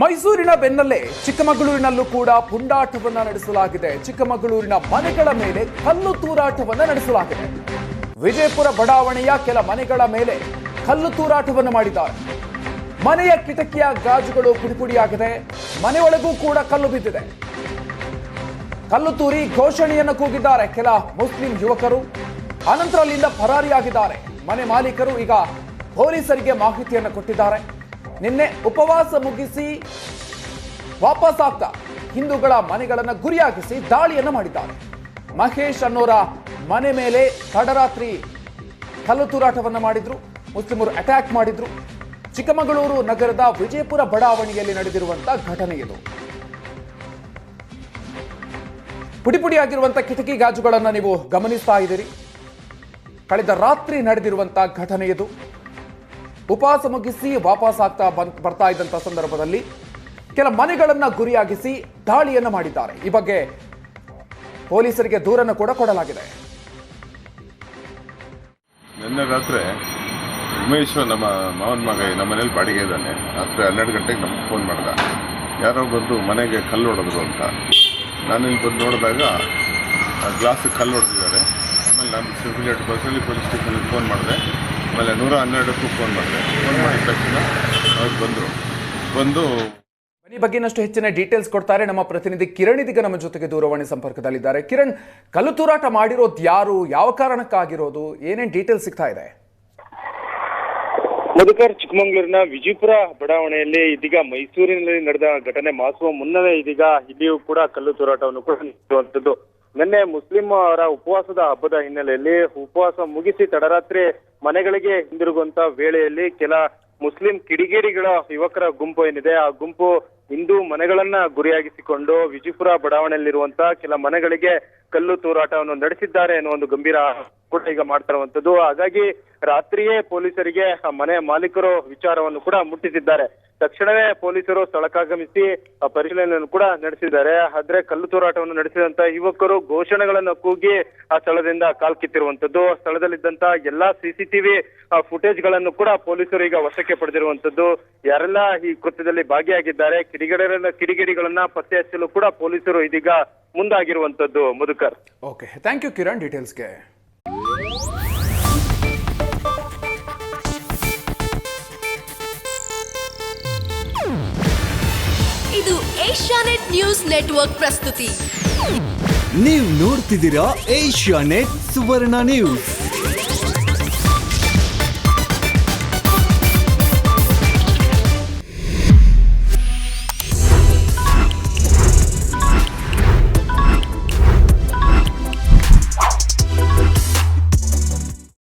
ಮೈಸೂರಿನ ಬೆನ್ನಲ್ಲೇ ಚಿಕ್ಕಮಗಳೂರಿನಲ್ಲೂ ಕೂಡ ಪುಂಡಾಟವನ್ನ ನಡೆಸಲಾಗಿದೆ. ಚಿಕ್ಕಮಗಳೂರಿನ ಮನೆಗಳ ಮೇಲೆ ಕಲ್ಲು ತೂರಾಟವನ್ನ ನಡೆಸಲಾಗಿದೆ. ವಿಜಯಪುರ ಬಡಾವಣೆಯ ಕೆಲ ಮನೆಗಳ ಮೇಲೆ ಕಲ್ಲು ತೂರಾಟವನ್ನು ಮಾಡಿದ್ದಾರೆ. ಮನೆಯ ಕಿಟಕಿಯ ಗಾಜುಗಳು ಪುಡಿಪುಡಿಯಾಗಿದೆ. ಮನೆಯೊಳಗೂ ಕೂಡ ಕಲ್ಲು ಬಿದ್ದಿದೆ. ಕಲ್ಲು ತೂರಿ ಘೋಷಣೆಯನ್ನು ಕೂಗಿದ್ದಾರೆ ಕೆಲ ಮುಸ್ಲಿಂ ಯುವಕರು. ಅನಂತರ ಅಲ್ಲಿಂದ ಪರಾರಿಯಾಗಿದ್ದಾರೆ. ಮನೆ ಮಾಲೀಕರು ಈಗ ಪೊಲೀಸರಿಗೆ ಮಾಹಿತಿಯನ್ನು ಕೊಟ್ಟಿದ್ದಾರೆ. ನಿನ್ನೆ ಉಪವಾಸ ಮುಗಿಸಿ ವಾಪಸ್ ಆಗ್ತಾ ಹಿಂದೂಗಳ ಮನೆಗಳನ್ನು ಗುರಿಯಾಗಿಸಿ ದಾಳಿಯನ್ನು ಮಾಡಿದ್ದಾರೆ. ಮಹೇಶ್ ಅನ್ನೋರ ಮನೆ ಮೇಲೆ ತಡರಾತ್ರಿ ಕಲ್ಲು ತೂರಾಟವನ್ನು ಮಾಡಿದ್ರು, ಮುಸ್ಲಿಮರು ಅಟ್ಯಾಕ್ ಮಾಡಿದ್ರು. ಚಿಕ್ಕಮಗಳೂರು ನಗರದ ವಿಜಯಪುರ ಬಡಾವಣೆಯಲ್ಲಿ ನಡೆದಿರುವಂತಹ ಘಟನೆ ಇದು. ಪುಡಿ ಪುಡಿಯಾಗಿರುವಂಥ ಕಿಟಕಿ ಗಾಜುಗಳನ್ನು ನೀವು ಗಮನಿಸ್ತಾ ಇದ್ದೀರಿ. ಕಳೆದ ರಾತ್ರಿ ನಡೆದಿರುವಂತಹ ಘಟನೆ ಇದು. ಉಪವಾಸ ಮುಗಿಸಿ ವಾಪಸ್ ಆಗ್ತಾ ಬರ್ತಾ ಇದ್ದಂಥ ಸಂದರ್ಭದಲ್ಲಿ ಕೆಲ ಮನೆಗಳನ್ನ ಗುರಿಯಾಗಿಸಿ ದಾಳಿಯನ್ನು ಮಾಡಿದ್ದಾರೆ. ಈ ಬಗ್ಗೆ ಪೊಲೀಸರಿಗೆ ದೂರನ್ನು ಕೂಡ ಕೊಡಲಾಗಿದೆ. ನಿನ್ನೆ ರಾತ್ರಿ ಉಮೇಶ್ ನಮ್ಮ ಮಾವನ ಮಗ ನಮ್ಮ ಮನೇಲಿ ಬಾಡಿಗೆ ಇದ್ದಾನೆ. ರಾತ್ರಿ ಹನ್ನೆರಡು ಗಂಟೆಗೆ ನಮ್ಗೆ ಫೋನ್ ಮಾಡ್ದ. ಯಾರೋ ಬಂದು ಮನೆಗೆ ಕಲ್ಲು ಹೊಡೆದ್ರು ಅಂತ. ನಾನು ಇಲ್ಲಿ ಬಂದು ನೋಡಿದಾಗ ಗ್ಲಾಸಿಗೆ ಕಲ್ಲು ಹೊಡೆದಿದ್ದಾರೆ. ಆಮೇಲೆ ನಾನು ಸಿರ್ಗುಲೇಟ್ ಬಸ್ಸಲ್ಲಿ ಪೊಲೀಸ್ ಸ್ಟೇಷನ್ಗೆ ಫೋನ್ ಮಾಡಿದೆ. ಆಮೇಲೆ ನೂರ ಹನ್ನೆರಡಕ್ಕೂ ಫೋನ್ ಮಾಡಿದೆ ಫೋನ್ ಮಾಡಿದ ತಕ್ಷಣ ಅವ್ರು ಬಂದರು. ಬಂದು ಈ ಬಗ್ಗೆ ಇನ್ನಷ್ಟು ಹೆಚ್ಚಿನ ಡೀಟೇಲ್ಸ್ ಕೊಡ್ತಾರೆ. ನಮ್ಮ ಪ್ರತಿನಿಧಿ ಕಿರಣ್ ಇದೀಗ ನಮ್ಮ ಜೊತೆಗೆ ದೂರವಾಣಿ ಸಂಪರ್ಕದಲ್ಲಿದ್ದಾರೆ. ಕಿರಣ್ ಕಲ್ಲು ತೂರಾಟ ಮಾಡಿರೋದು ಯಾರು? ಯಾವ ಕಾರಣಕ್ಕಾಗಿರೋದು? ಏನೇನ್ ಡೀಟೇಲ್ಸ್ ಸಿಗ್ತಾ ಇದೆ? ಮಧುಕರ್ ಚಿಕ್ಕಮಗಳೂರಿನ ವಿಜಯಪುರ ಬಡಾವಣೆಯಲ್ಲಿ ಇದೀಗ ಮೈಸೂರಿನಲ್ಲಿ ನಡೆದ ಘಟನೆ. ಮಾಸುವ ಮುನ್ನವೇ ಇದೀಗ ಇಲ್ಲಿಯೂ ಕೂಡ ಕಲ್ಲು ತೂರಾಟವನ್ನು ಕೂಡ ನಿನ್ನೆ ಮುಸ್ಲಿಂ ಅವರ ಉಪವಾಸದ ಹಬ್ಬದ ಹಿನ್ನೆಲೆಯಲ್ಲಿ ಉಪವಾಸ ಮುಗಿಸಿ ತಡರಾತ್ರಿ ಮನೆಗಳಿಗೆ ಹಿಂದಿರುಗುವಂತ ವೇಳೆಯಲ್ಲಿ ಕೆಲ ಮುಸ್ಲಿಂ ಕಿಡಿಗೇಡಿಗಳ ಯುವಕರ ಗುಂಪು ಏನಿದೆ, ಆ ಗುಂಪು ಹಿಂದೂ ಮನೆಗಳನ್ನ ಗುರಿಯಾಗಿಸಿಕೊಂಡು ವಿಜಯಪುರ ಬಡಾವಣೆಯಲ್ಲಿರುವಂತ ಕೆಲ ಮನೆಗಳಿಗೆ ಕಲ್ಲು ತೂರಾಟವನ್ನು ನಡೆಸಿದ್ದಾರೆ ಅನ್ನೋ ಒಂದು ಗಂಭೀರ ಕೂಡ ಈಗ ಮಾಡ್ತಿರುವಂತದ್ದು ಹಾಗಾಗಿ ರಾತ್ರಿಯೇ ಪೊಲೀಸರಿಗೆ ಮನೆ ಮಾಲೀಕರು ವಿಚಾರವನ್ನು ಕೂಡ ಮುಟ್ಟಿಸಿದ್ದಾರೆ. ತಕ್ಷಣವೇ ಪೊಲೀಸರು ಸ್ಥಳಕ್ಕಾಗಮಿಸಿ ಪರಿಶೀಲನೆಯನ್ನು ಕೂಡ ನಡೆಸಿದ್ದಾರೆ. ಆದ್ರೆ ಕಲ್ಲು ತೂರಾಟವನ್ನು ನಡೆಸಿದಂತ ಯುವಕರು ಘೋಷಣೆಗಳನ್ನು ಕೂಗಿ ಆ ಸ್ಥಳದಿಂದ ಕಾಲ್ಕಿತ್ತಿರುವಂತದ್ದು ಸ್ಥಳದಲ್ಲಿದ್ದಂತ ಎಲ್ಲಾ ಸಿಸಿಟಿವಿ ಫುಟೇಜ್ಗಳನ್ನು ಕೂಡ ಪೊಲೀಸರು ಈಗ ವಶಕ್ಕೆ ಪಡೆದಿರುವಂತದ್ದು. ಯಾರೆಲ್ಲ ಈ ಕೃತ್ಯದಲ್ಲಿ ಭಾಗಿಯಾಗಿದ್ದಾರೆ ಕಿಡಿಗೇಡಿಗಳನ್ನ ಕಿಡಿಗೇಡಿಗಳನ್ನ ಪತ್ತೆ ಹಚ್ಚಲು ಕೂಡ ಪೊಲೀಸರು ಇದೀಗ ಮುಂದಾಗಿರುವಂತದ್ದು ಮುದುಕರ್. ಓಕೆ ಥ್ಯಾಂಕ್ ಯು ಕಿರಣ್ ಡೀಟೇಲ್ಸ್ಗೆ ಇದು ಏಷ್ಯಾನೆಟ್ ನ್ಯೂಸ್ ನೆಟ್ವರ್ಕ್ ಪ್ರಸ್ತುತಿ. ನೀವು ನೋಡ್ತಿದ್ದೀರಾ ಏಷ್ಯಾ ನೆಟ್ ಸುವರ್ಣ ನ್ಯೂಸ್